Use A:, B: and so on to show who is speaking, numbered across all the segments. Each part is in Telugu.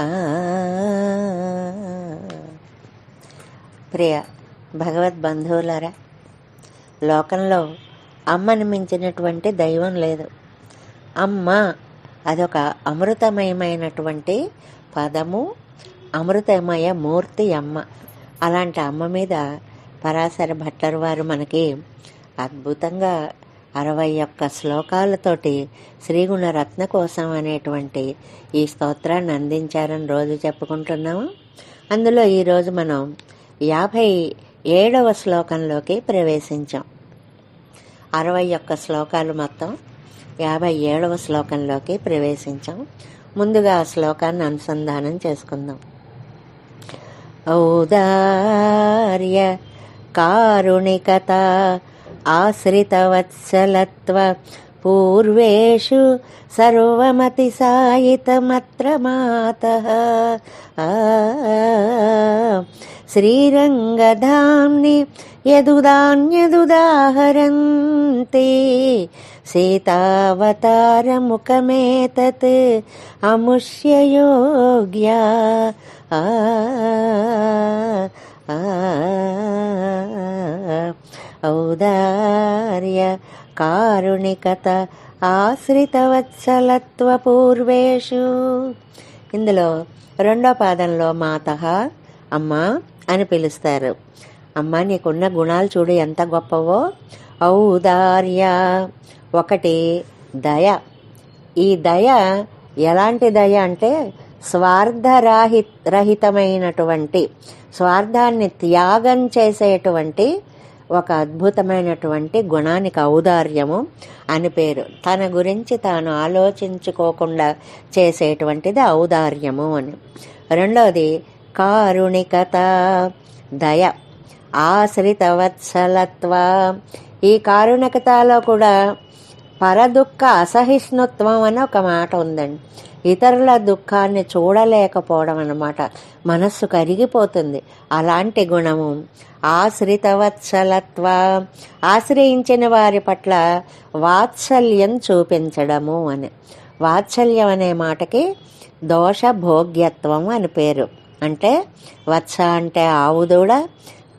A: ఆ, భగవద్ బంధువులారా లోకంలో అమ్మని మించినటువంటి దైవం లేదు. అమ్మ అదొక అమృతమయమైనటువంటి పదము అమృతమయ మూర్తి అమ్మ. అలాంటి అమ్మ మీద పరాశర భట్టర్ వారు మనకి అద్భుతంగా అరవై ఒక్క శ్లోకాలతోటి శ్రీగుణ రత్న కోసం అనేటువంటి ఈ స్తోత్రాన్ని అందించారని రోజు చెప్పుకుంటున్నాము. అందులో ఈరోజు మనం యాభై ఏడవ శ్లోకంలోకి ప్రవేశించాం. అరవై ఒక్క శ్లోకాలు మొత్తం యాభై ఏడవ శ్లోకంలోకి ప్రవేశించాం. ముందుగా ఆ శ్లోకాన్ని అనుసంధానం చేసుకుందాం. ఔదార్య కారుణికత ఆశ్రితవత్సలత్వ పూర్వేషు సర్వమతి సాయితమత్ర మాత శ్రీరంగధామ్ని యదుదాన్యదుదాహరంతి సీతావతారముఖమేతత్ అముష్యయోగ్యా ఆ ఆ, ఔదార్య కారుణికత ఆశ్రితవత్సలత్వ పూర్వేషు ఇందులో రెండో పాదంలో మాత అమ్మ అని పిలుస్తారు. అమ్మ నీకున్న గుణాలు చూడు ఎంత గొప్పవో. ఔదార్య ఒకటి దయ. ఈ దయ ఎలాంటి దయ అంటే స్వార్థరాహి రహితమైనటువంటి స్వార్థాన్ని త్యాగం చేసేటువంటి ఒక అద్భుతమైనటువంటి గుణానికి ఔదార్యము అని పేరు. తన గురించి తాను ఆలోచించుకోకుండా చేసేటువంటిది ఔదార్యము అని. రెండవది కారుణికత దయ ఆశ్రితవత్సలత్వ ఈ కారుణికతలో కూడా పరదుఃఖ అసహిష్ణుత్వం అని ఒక మాట ఉందండి. ఇతరుల దుఃఖాన్ని చూడలేకపోవడం అన్నమాట. మనస్సు కరిగిపోతుంది. అలాంటి గుణము ఆశ్రితవత్సలత్వ ఆశ్రయించిన వారి పట్ల వాత్సల్యం చూపించడము అని. వాత్సల్యం అనే మాటకి దోష భోగ్యత్వం అని పేరు. అంటే వత్స అంటే ఆవు దూడ.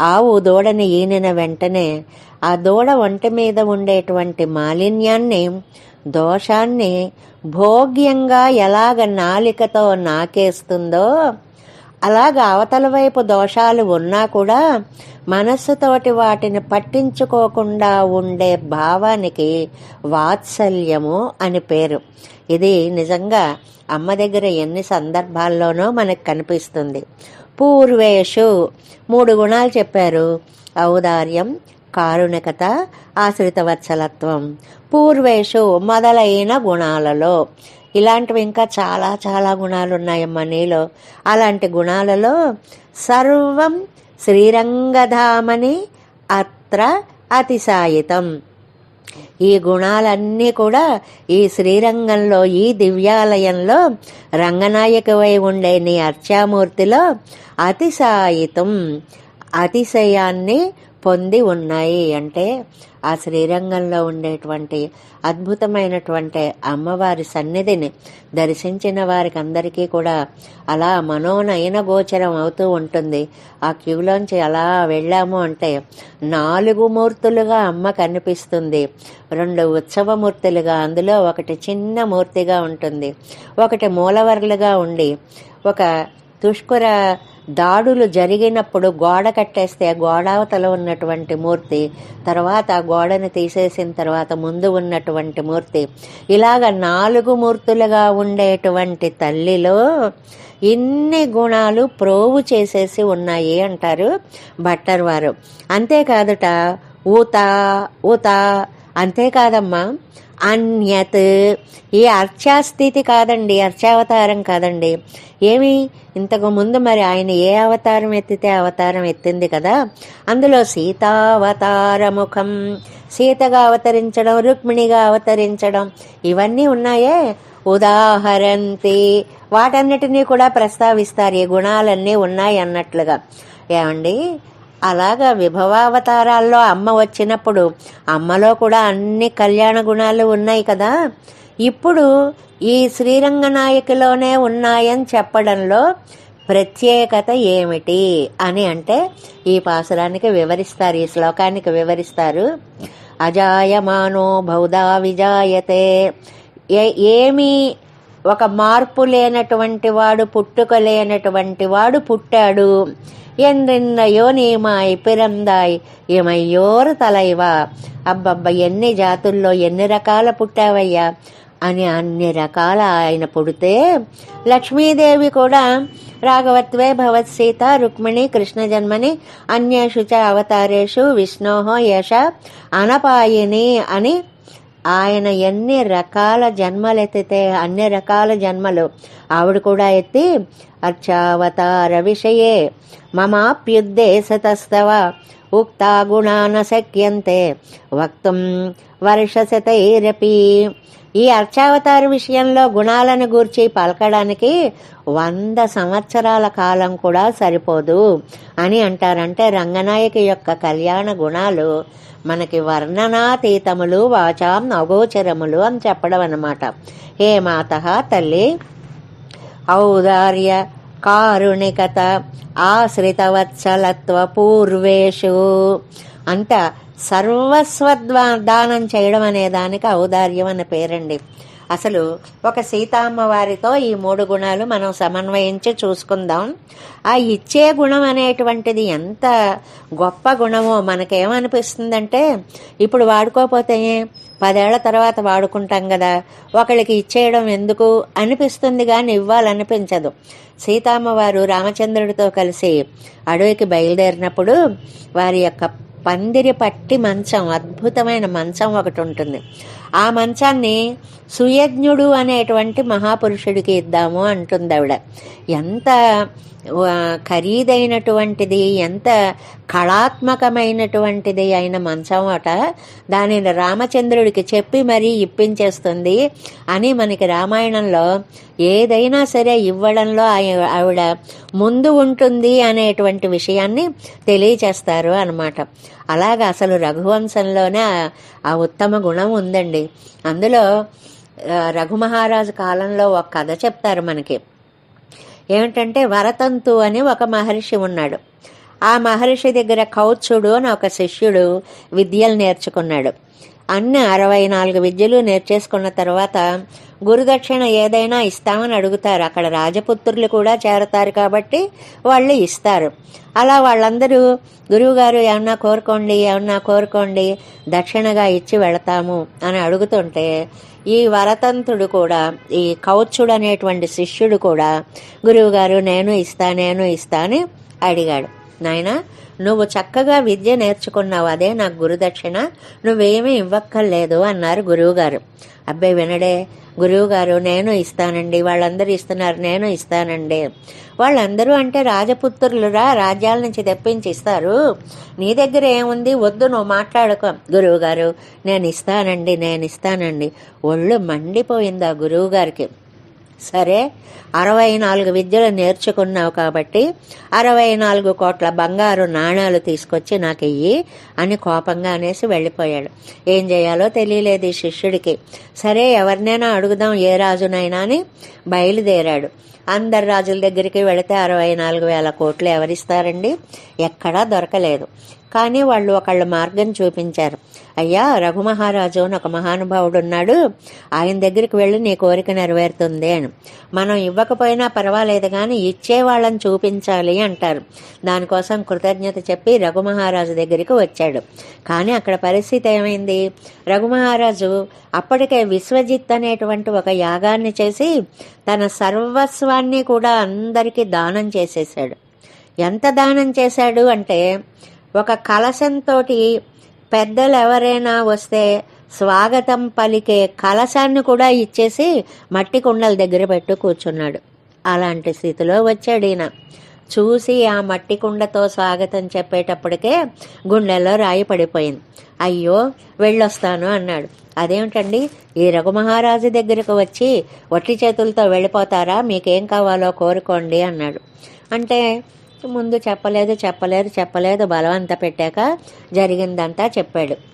A: ఆవు దూడని ఈనిన వెంటనే ఆ దూడ ఒంటి మీద ఉండేటువంటి మాలిన్యాన్ని దోషాన్ని భోగ్యంగా ఎలాగ నాలికతో నాకేస్తుందో అలాగ అవతల వైపు దోషాలు ఉన్నా కూడా మనస్సుతోటి వాటిని పట్టించుకోకుండా ఉండే భావానికి వాత్సల్యము అని పేరు. ఇది నిజంగా అమ్మ దగ్గర ఎన్ని సందర్భాల్లోనో మనకు కనిపిస్తుంది. పూర్వేషు మూడు గుణాలు చెప్పారు. ఔదార్యం కారుణికత ఆశ్రితవత్సలత్వం పూర్వేషు మొదలైన గుణాలలో. ఇలాంటివి ఇంకా చాలా చాలా గుణాలు ఉన్నాయమ్మా నీలో. అలాంటి గుణాలలో సర్వం శ్రీరంగధామని అత్ర అతిశాయితం. ఈ గుణాలన్నీ కూడా ఈ శ్రీరంగంలో ఈ దివ్యాలయంలో రంగనాయకవై ఉండే నీ అర్చామూర్తిలో అతిశాయితం. అతిశయాన్ని పొంది ఉన్నాయి. అంటే ఆ శ్రీరంగంలో ఉండేటువంటి అద్భుతమైనటువంటి అమ్మవారి సన్నిధిని దర్శించిన వారికి అందరికీ కూడా అలా మనోనయన గోచరం అవుతూ ఉంటుంది. ఆ క్యూలోంచి అలా వెళ్ళాము అంటే నాలుగు మూర్తులుగా అమ్మ కనిపిస్తుంది. రెండు ఉత్సవమూర్తులుగా అందులో ఒకటి చిన్న మూర్తిగా ఉంటుంది. ఒకటి మూలవర్లుగా ఉండి ఒక దుష్కర దాడులు జరిగినప్పుడు గోడ కట్టేస్తే గోడావతల ఉన్నటువంటి మూర్తి తర్వాత ఆ గోడని తీసేసిన తర్వాత ముందు ఉన్నటువంటి మూర్తి. ఇలాగ నాలుగు మూర్తులుగా ఉండేటువంటి తల్లిలో ఇన్ని గుణాలు ప్రోవు చేసేసి ఉన్నాయి అంటారు భట్టర్ వారు. అంతేకాదుట ఊత ఊత అంతేకాదమ్మా అన్యత్. ఈ అర్చాస్థితి కాదండి అర్చావతారం కాదండి. ఏమి? ఇంతకు ముందు మరి ఆయన ఏ అవతారం ఎత్తితే అవతారం ఎత్తింది కదా? అందులో సీతావతారముఖం. సీతగా అవతరించడం రుక్మిణిగా అవతరించడం ఇవన్నీ ఉన్నాయే? ఉదాహరంతి. వాటన్నిటినీ కూడా ప్రస్తావిస్తారు. ఈ గుణాలన్నీ ఉన్నాయి అన్నట్లుగా. ఏమండి? అలాగా విభవావతారాల్లో అమ్మ వచ్చినప్పుడు అమ్మలో కూడా అన్ని కళ్యాణ గుణాలు ఉన్నాయి కదా. ఇప్పుడు ఈ శ్రీరంగనాయకిలోనే ఉన్నాయని చెప్పడంలో ప్రత్యేకత ఏమిటి అని అంటే ఈ పాసురానికి వివరిస్తారు ఈ శ్లోకానికి వివరిస్తారు. అజాయమానో బౌధా విజాయతే. ఏ ఏమీ ఒక మార్పు లేనటువంటి వాడు పుట్టుక లేనటువంటి వాడు పుట్టాడు. ఎందెన్నయో నీమాయ్ పిరందాయ్ ఏమయ్యోరు తలైవా అబ్బబ్బ ఎన్ని జాతుల్లో ఎన్ని రకాల పుట్టావయ్యా అని అన్ని రకాల ఆయన పుడితే లక్ష్మీదేవి కూడా రాఘవత్వే భవత్ సీత రుక్మిణి కృష్ణ జన్మని అన్యేషు చ అవతారేషు విష్ణోహో యశ అనపాయిని అని ఆయన ఎన్ని రకాల జన్మలు ఎత్తితే అన్ని రకాల జన్మలు ఆవిడ కూడా ఎత్తి అర్చావతార విషయే మమాప్యుద్దేశతస్తవ ఉక్తా గుణాన శక్యంతే వక్తుం వర్షశతైరపి. ఈ అర్చావతార విషయంలో గుణాలను గూర్చి పలకడానికి వంద సంవత్సరాల కాలం కూడా సరిపోదు అని అంటారంటే రంగనాయకి యొక్క కళ్యాణ గుణాలు మనకి వర్ణనాతీతములు వాచాం అగోచరములు అని చెప్పడం అన్నమాట హే మాత తల్లి! ఔదార్య కారుణికత ఆశ్రితవత్సలత్వ పూర్వేషు అంత సర్వస్వద్వా దానం చేయడం అనే దానికి ఔదార్యం అనే పేరండి. అసలు ఒక సీతామ్మవారితో ఈ మూడు గుణాలు మనం సమన్వయించి చూసుకుందాం. ఆ ఇచ్చే గుణం అనేటువంటిది ఎంత గొప్ప గుణమో మనకేమనిపిస్తుందంటే ఇప్పుడు వాడుకోపోతే పదేళ్ళ తర్వాత వాడుకుంటాం కదా ఒకళ్ళకి ఇచ్చేయడం ఎందుకు అనిపిస్తుంది కానీ ఇవ్వాలనిపించదు. సీతామ్మవారు రామచంద్రుడితో కలిసి అడవికి బయలుదేరినప్పుడు వారి యొక్క పందిరి పట్టి మంచం అద్భుతమైన మంచం ఒకటి ఉంటుంది. ఆ మంచాన్ని సుయజ్ఞుడు అనేటువంటి మహాపురుషుడికి ఇద్దాము అంటుంది ఆవిడ ఎంత ఖరీదైనటువంటిది ఎంత కళాత్మకమైనటువంటిది అయిన మంచం అట. దానిని రామచంద్రుడికి చెప్పి మరీ ఇప్పించేస్తుంది అని మనకి రామాయణంలో ఏదైనా సరే ఇవ్వడంలో ఆయ- ఆవిడ ముందు ఉంటుంది అనేటువంటి విషయాన్ని తెలియచేస్తారు అన్నమాట. అలాగా అసలు రఘువంశంలోనే ఆ- ఉత్తమ గుణం ఉందండి. అందులో రఘుమహారాజు కాలంలో ఒక కథ చెప్తారు మనకి. ఏమిటంటే వరతంతు అని ఒక మహర్షి ఉన్నాడు. ఆ మహర్షి దగ్గర కౌత్సుడు అని ఒక శిష్యుడు విద్యలు నేర్చుకున్నాడు. అన్ని అరవై నాలుగు విద్యలు నేర్చేసుకున్న తర్వాత గురుదక్షిణ ఏదైనా ఇస్తామని అడుగుతారు. అక్కడ రాజపుత్రులు కూడా చేరతారు కాబట్టి వాళ్ళు ఇస్తారు. అలా వాళ్ళందరూ గురువుగారు ఏమన్నా కోరుకోండి ఏమన్నా కోరుకోండి దక్షిణగా ఇచ్చి వెళతాము అని అడుగుతుంటే ఈ వరతంతుడు కూడా ఈ కౌచుడు అనేటువంటి శిష్యుడు కూడా గురువుగారు నేను ఇస్తా నేను ఇస్తా అని అడిగాడు. నాయనా నువ్వు చక్కగా విద్య నేర్చుకున్నావు అదే నాకు గురుదక్షిణ. నువ్వేమీ ఇవ్వక్కర్లేదు అన్నారు గురువుగారు. అబ్బాయి వినడే గురువుగారు నేను ఇస్తానండి వాళ్ళందరూ ఇస్తున్నారు నేను ఇస్తానండి. వాళ్ళందరూ అంటే రాజపుత్రులురా రాజ్యాల నుంచి తెప్పించి ఇస్తారు నీ దగ్గర ఏముంది వద్దు నువ్వు మాట్లాడుకో. గురువుగారు నేను ఇస్తానండి నేను ఇస్తానండి. ఒళ్ళు మండిపోయింది ఆ గురువుగారికి. సరే అరవై నాలుగు విద్యలు నేర్చుకున్నావు కాబట్టి అరవై నాలుగు కోట్ల బంగారు నాణాలు తీసుకొచ్చి నాకు ఇయ్యి అని కోపంగా అనేసి వెళ్ళిపోయాడు. ఏం చేయాలో తెలియలేదు ఈ శిష్యుడికి. సరే ఎవరినైనా అడుగుదాం ఏ రాజునైనా అని బయలుదేరాడు. అందరు రాజుల దగ్గరికి వెళితే అరవై నాలుగు వేల కోట్లు ఎవరిస్తారండి? ఎక్కడా దొరకలేదు. కానీ వాళ్ళు ఒకళ్ళ మార్గం చూపించారు. అయ్యా రఘుమహారాజు అని ఒక మహానుభావుడు ఉన్నాడు. ఆయన దగ్గరికి వెళ్ళి నీ కోరిక నెరవేరుతుంది అని. మనం ఇవ్వకపోయినా పర్వాలేదు కానీ ఇచ్చే వాళ్ళని చూపించాలి అంటారు. దానికోసం కృతజ్ఞత చెప్పి రఘుమహారాజు దగ్గరికి వచ్చాడు. కానీ అక్కడ పరిస్థితి ఏమైంది? రఘుమహారాజు అప్పటికే విశ్వజిత్ అనేటువంటి ఒక యాగాన్ని చేసి తన సర్వస్వాన్ని కూడా అందరికీ దానం చేసేసాడు ఎంత దానం చేశాడు అంటే ఒక కలశంతో పెద్దలు ఎవరైనా వస్తే స్వాగతం పలికే కలశాన్ని కూడా ఇచ్చేసి మట్టి కుండల దగ్గర పెట్టు కూర్చున్నాడు. అలాంటి స్థితిలో వచ్చాడు ఈయన. చూసి ఆ మట్టి కుండతో స్వాగతం చెప్పేటప్పటికే గుండెల్లో రాయి పడిపోయింది. అయ్యో వెళ్ళొస్తాను అన్నాడు. అదేమిటండి? ఈ రఘుమహారాజు దగ్గరకు వచ్చి ఒట్టి చేతులతో వెళ్ళిపోతారా? మీకేం కావాలో కోరుకోండి అన్నాడు. అంటే ముందు చెప్పలేదు చెప్పలేదు చెప్పలేదు. బలవంత పెట్టాక జరిగిందంతా చెప్పాడు.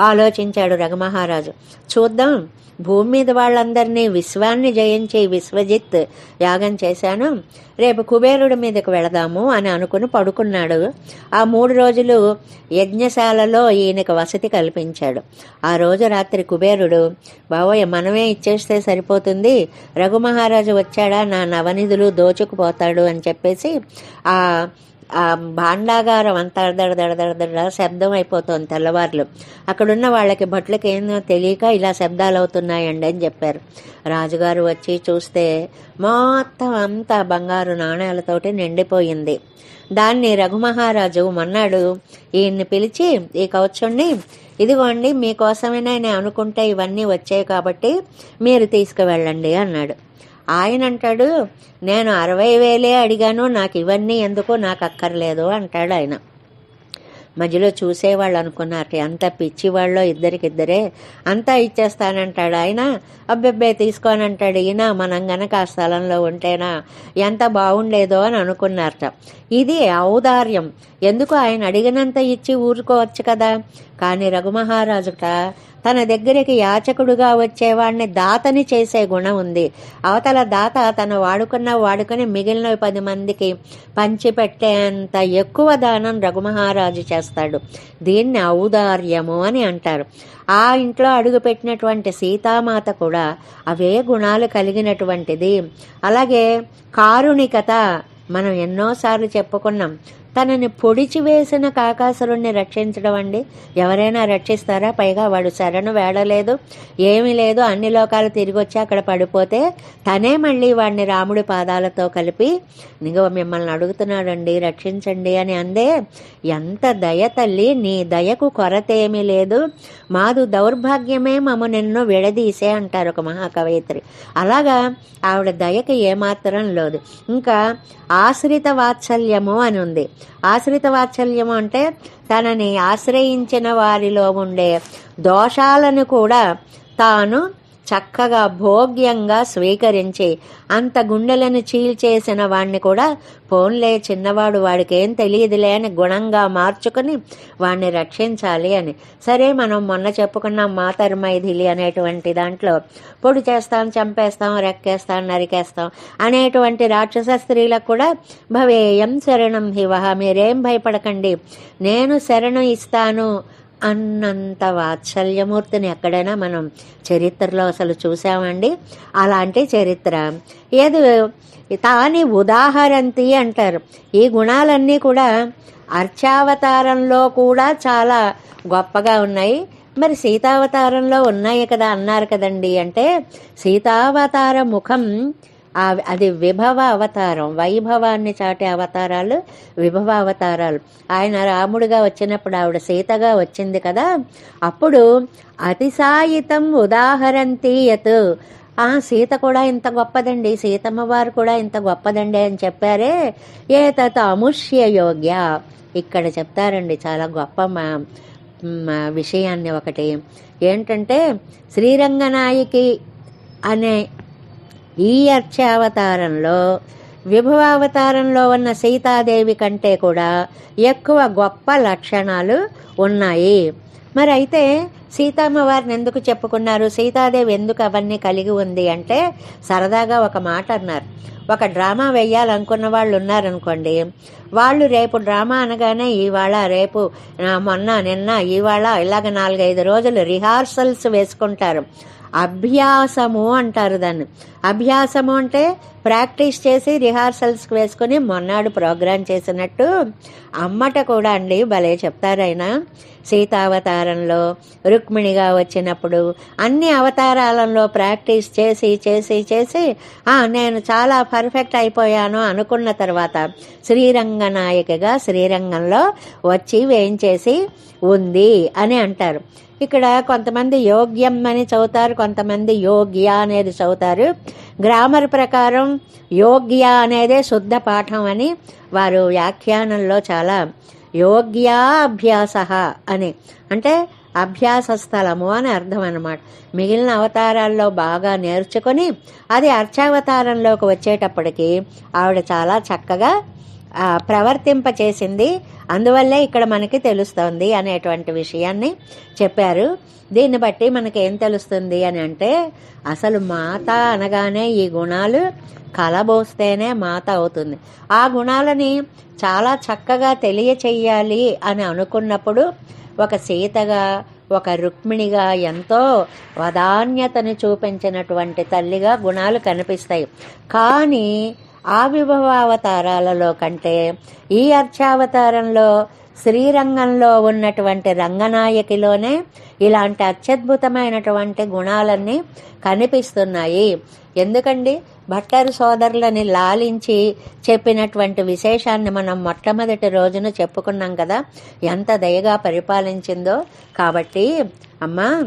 A: ఆలోచించాడు రఘుమహారాజు. చూద్దాం భూమి మీద వాళ్ళందరినీ విశ్వాన్ని జయించి విశ్వజిత్ యాగం చేశాను? రేపు కుబేరుడి మీదకు వెళదాము అని అనుకుని పడుకున్నాడు. ఆ మూడు రోజులు యజ్ఞశాలలో ఈయనకు వసతి కల్పించాడు. ఆ రోజు రాత్రి కుబేరుడు బావోయ్ మనమే ఇచ్చేస్తే సరిపోతుంది. రఘుమహారాజు వచ్చాడా? నా నవనిధులు దోచుకుపోతాడు అని చెప్పేసి ఆ ఆ భాండాగారం అంతా దడదడదడదడ శబ్దం అయిపోతుంది తెల్లవార్లు. అక్కడున్న వాళ్ళకి భట్లకి ఏందో తెలియక ఇలా శబ్దాలు అవుతున్నాయండి అని చెప్పారు. రాజుగారు వచ్చి చూస్తే మొత్తం అంతా బంగారు నాణేలతోటి నిండిపోయింది. దాన్ని రఘుమహారాజు మొన్నాడు ఈయన్ని పిలిచి ఈ కవచుణ్ణి ఇదిగోండి మీకోసమే నేను అనుకుంటే ఇవన్నీ వచ్చాయి కాబట్టి మీరు తీసుకువెళ్ళండి అన్నాడు. ఆయన అంటాడు నేను అరవై వేలే అడిగాను నాకు ఇవన్నీ ఎందుకు నాకు అక్కర్లేదు అంటాడు ఆయన. మధ్యలో చూసేవాళ్ళు అనుకున్నారు అంత పిచ్చివాళ్ళు ఇద్దరికిద్దరే అంతా ఇచ్చేస్తానంటాడు ఆయన. అబ్బెబ్బే తీసుకోనంటాడు ఈయన మనం గనక ఆ స్థలంలో ఉంటేనా ఎంత బాగుండేదో అని అనుకున్నారట. ఇది ఔదార్యం. ఎందుకు ఆయన అడిగినంత ఇచ్చి ఊరుకోవచ్చు కదా? కానీ రఘుమహారాజుట తన దగ్గరికి యాచకుడుగా వచ్చేవాడిని దాతని చేసే గుణం ఉంది. అవతల దాత తను వాడుకున్న వాడుకుని మిగిలిన పది మందికి పంచిపెట్టేంత ఎక్కువ దానం రఘుమహారాజు చేస్తాడు. దీన్ని ఔదార్యము అని అంటారు. ఆ ఇంట్లో అడుగుపెట్టినటువంటి సీతామాత కూడా అవే గుణాలు కలిగినటువంటిది. అలాగే కారుణికత మనం ఎన్నోసార్లు చెప్పుకున్నాం. తనని పొడిచివేసిన కాకాసురుణ్ణి రక్షించడం అండి. ఎవరైనా రక్షిస్తారా? పైగా వాడు శరణు వేడలేదు ఏమీ లేదు. అన్ని లోకాలు తిరిగి వచ్చి అక్కడ పడిపోతే తనే మళ్ళీ వాడిని రాముడి పాదాలతో కలిపి నిగో మిమ్మల్ని అడుగుతున్నాడండి రక్షించండి అని అందే ఎంత దయ తల్లి నీ దయకు కొరత ఏమీ లేదు. మాదు దౌర్భాగ్యమే మమ్మ నిన్ను విడదీసే అంటారు ఒక మహాకవయిత్రి. అలాగా ఆవిడ దయకి ఏమాత్రం లేదు. ఇంకా ఆశ్రిత వాత్సల్యము అని ఉంది. ఆశ్రిత వాత్సల్యము అంటే తనని ఆశ్రయించిన వారిలో ఉండే దోషాలను కూడా తాను చక్కగా భోగ్యంగా స్వీకరించి అంత గుండెలను చీల్చేసిన వాణ్ణి కూడా పోన్లే చిన్నవాడు వాడికేం తెలియదులే అని గుణంగా మార్చుకుని వాణ్ణి రక్షించాలి అని. సరే మనం మొన్న చెప్పుకున్నాం మాతర్మైథిలి అనేటువంటి దాంట్లో. పొడి చేస్తాం చంపేస్తాం రెక్కేస్తాం నరికేస్తాం అనేటువంటి రాక్షస స్త్రీలకు కూడా భవేయం శరణం హివహ. మీరేం భయపడకండి. నేను శరణం ఇస్తాను. అన్నంత వాత్సల్యమూర్తిని ఎక్కడైనా మనం చరిత్రలో అసలు చూసామండి? అలాంటి చరిత్ర. ఏది తాని ఉదాహరంతి అంటారు. ఈ గుణాలన్నీ కూడా అర్చావతారంలో కూడా చాలా గొప్పగా ఉన్నాయి. మరి సీతావతారంలో ఉన్నాయి కదా అన్నారు కదండి. అంటే సీతావతార ముఖం అది విభవ అవతారం వైభవాన్ని చాటే అవతారాలు విభవ అవతారాలు. ఆయన రాముడిగా వచ్చినప్పుడు ఆవిడ సీతగా వచ్చింది కదా అప్పుడు అతిసాయితం ఉదాహరంతి ఆ సీత కూడా ఇంత గొప్పదండి సీతమ్మ వారు కూడా ఇంత గొప్పదండి అని చెప్పారే. ఏ తత అముష్య యోగ్య. ఇక్కడ చెప్తారండి చాలా గొప్ప మా మా విషయాన్ని ఒకటి. ఏంటంటే శ్రీరంగనాయకి అనే ఈ అర్చావతారంలో విభవావతారంలో ఉన్న సీతాదేవి కంటే కూడా ఎక్కువ గొప్ప లక్షణాలు ఉన్నాయి. మరి అయితే సీతమ్మ వారిని ఎందుకు చెప్పుకున్నారు? సీతాదేవి ఎందుకు అవన్నీ కలిగి ఉంది అంటే సరదాగా ఒక మాట అన్నారు. ఒక డ్రామా వేయాలనుకున్న వాళ్ళు ఉన్నారనుకోండి వాళ్ళు రేపు డ్రామా అనగానే ఇవాళ రేపు మొన్న నిన్న ఇవాళ ఇలాగ నాలుగైదు రోజులు రిహార్సల్స్ వేసుకుంటారు. అభ్యాసము అంటారు దాన్ని. అభ్యాసము అంటే ప్రాక్టీస్ చేసి రిహార్సల్స్కి వేసుకుని మొన్నాడు ప్రోగ్రాం చేసినట్టు అమ్మట కూడా అండి భలే చెప్తారైనా సీతావతారంలో రుక్మిణిగా వచ్చినప్పుడు అన్ని అవతారాలలో ప్రాక్టీస్ చేసి చేసి చేసి నేను చాలా పర్ఫెక్ట్ అయిపోయాను అనుకున్న తర్వాత శ్రీరంగ నాయకగా శ్రీరంగంలో వచ్చి వేయించేసి ఉంది అని అంటారు. ఇక్కడ కొంతమంది యోగ్యం అని చదువుతారు కొంతమంది యోగ్య అనేది చదువుతారు. గ్రామర్ ప్రకారం యోగ్య అనేదే శుద్ధ పాఠం అని వారు వ్యాఖ్యానంలో చాలా యోగ్యాభ్యాస అని. అంటే అభ్యాస స్థలము అని అర్థం అన్నమాట. మిగిలిన అవతారాల్లో బాగా నేర్చుకొని అది అర్చావతారంలోకి వచ్చేటప్పటికి ఆవిడ చాలా చక్కగా ప్రవర్తింపచేసింది. ప్రవర్తింప చేసింది అందువల్లే ఇక్కడ మనకి తెలుస్తోంది అనేటువంటి విషయాన్ని చెప్పారు. దీన్ని బట్టి మనకి ఏం తెలుస్తుంది అని అంటే అసలు మాత అనగానే ఈ గుణాలు కలబోస్తేనే మాత అవుతుంది. ఆ గుణాలని చాలా చక్కగా తెలియచేయాలి అని అనుకున్నప్పుడు ఒక సీతగా ఒక రుక్మిణిగా ఎంతో వదాన్యతను చూపించినటువంటి తల్లిగా గుణాలు కనిపిస్తాయి. కానీ ఆవిర్భవ అవతారాలలో కంటే ఈ అర్చావతారంలో శ్రీరంగంలో ఉన్నటువంటి రంగనాయకిలోనే ఇలాంటి అత్యద్భుతమైనటువంటి గుణాలన్నీ కనిపిస్తున్నాయి. ఎందుకండి? భట్టర్ సోదరులని లాలించి చెప్పినటువంటి విశేషాన్ని మనం మొట్టమొదటి రోజున చెప్పుకున్నాం కదా. ఎంత దయగా పరిపాలించిందో. కాబట్టి అమ్మా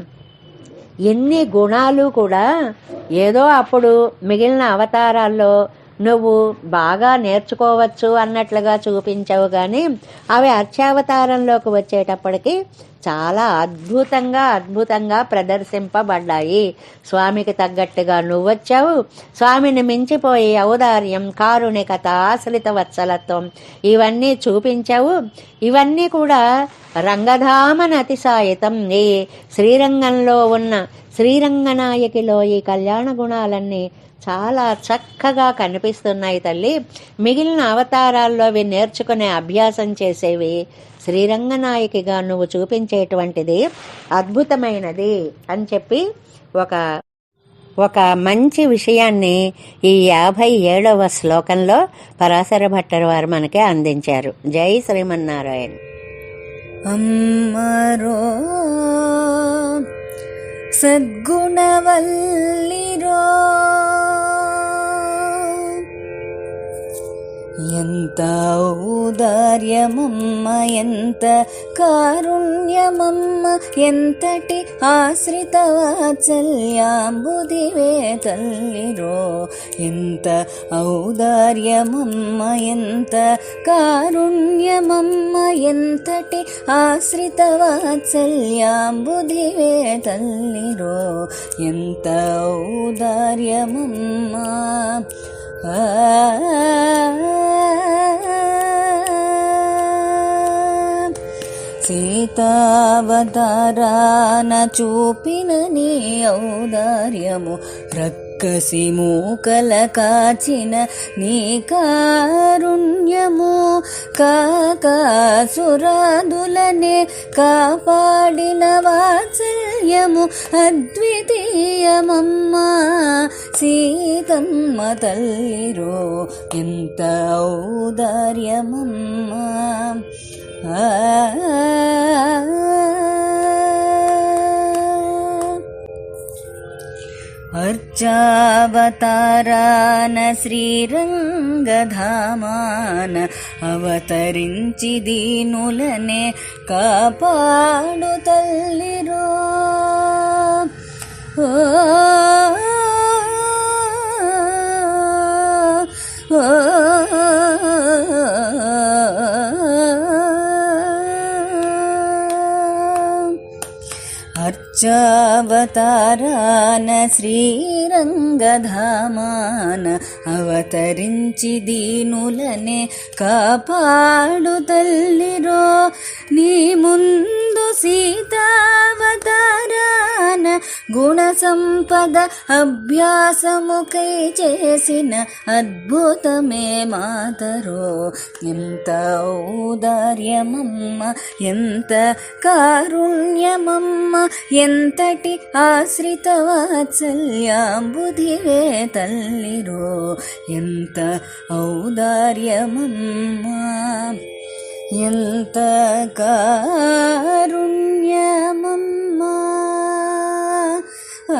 A: ఎన్ని గుణాలు కూడా ఏదో అప్పుడు మిగిలిన అవతారాల్లో నువ్వు బాగా నేర్చుకోవచ్చు అన్నట్లుగా చూపించవు కానీ అవి అర్చావతారంలోకి వచ్చేటప్పటికి చాలా అద్భుతంగా అద్భుతంగా ప్రదర్శింపబడ్డాయి. స్వామికి తగ్గట్టుగా నువ్వు వచ్చావు స్వామిని మించిపోయి ఔదార్యం కారుణికత ఆశ్రిత వత్సలత్వం ఇవన్నీ చూపించావు. ఇవన్నీ కూడా రంగధామన అతిశాయితం. ఈ శ్రీరంగంలో ఉన్న శ్రీరంగనాయకిలో ఈ కళ్యాణ గుణాలన్నీ చాలా చక్కగా కనిపిస్తున్నాయి తల్లి. మిగిలిన అవతారాల్లో అవి నేర్చుకునే అభ్యాసం చేసేవి శ్రీరంగనాయకిగా నువ్వు చూపించేటువంటిది అద్భుతమైనది అని చెప్పి ఒక ఒక మంచి విషయాన్ని ఈ యాభై ఏడవ శ్లోకంలో పరాశర భట్టర్ వారు మనకి అందించారు. జై శ్రీమన్నారాయణ.
B: అమ్మరో सद्गुणवल्लिरो ఎంత ఔదార్యమమ్మ ఎంత కారుణ్యమమ్మ ఎంతటి ఆశ్రిత వాత్సల్యాంబుదివే తల్లిరో. ఎంత ఔదార్యమమ్మ ఎంత కారుణ్యమమ్మ ఎంతటి ఆశ్రిత వాత్సల్యాంబుదివే తల్లిరో. ఎంత ఔదార్యమమ్మ సీతావతారాన చూపిన నీ ఔదార్యము. రక్కసి మూకల కాచిన నీ కారుణ్యము కాకాసురాదులనే కాపాడిన వాత్సల్యము అద్వితీయమమ్మా. సీతమ్మ తల్లిరో ఎంత ఔదార్యమమ్మా. ఆ అర్చావతారాన శ్రీరంగధామాన అవతరించి దీనులనే కాపాడు తల్లిరో. ఓ चावतारान श्री రంగధామాన అవతరించి దీనులనే కాపాడు తల్లిరో. నీ ముందు సీతావతారాన గుణ సంపద అభ్యాసముకై చేసిన అద్భుతమే మాతరో. ఎంత ఔదార్యమమ్మ ఎంత కారుణ్యమమ్మ ఎంతటి ఆశ్రిత సాంబుధివే తల్లిరో ఎంత ఔదార్యమమ్మా ఎంత కారుణ్యమమ్మా ఆ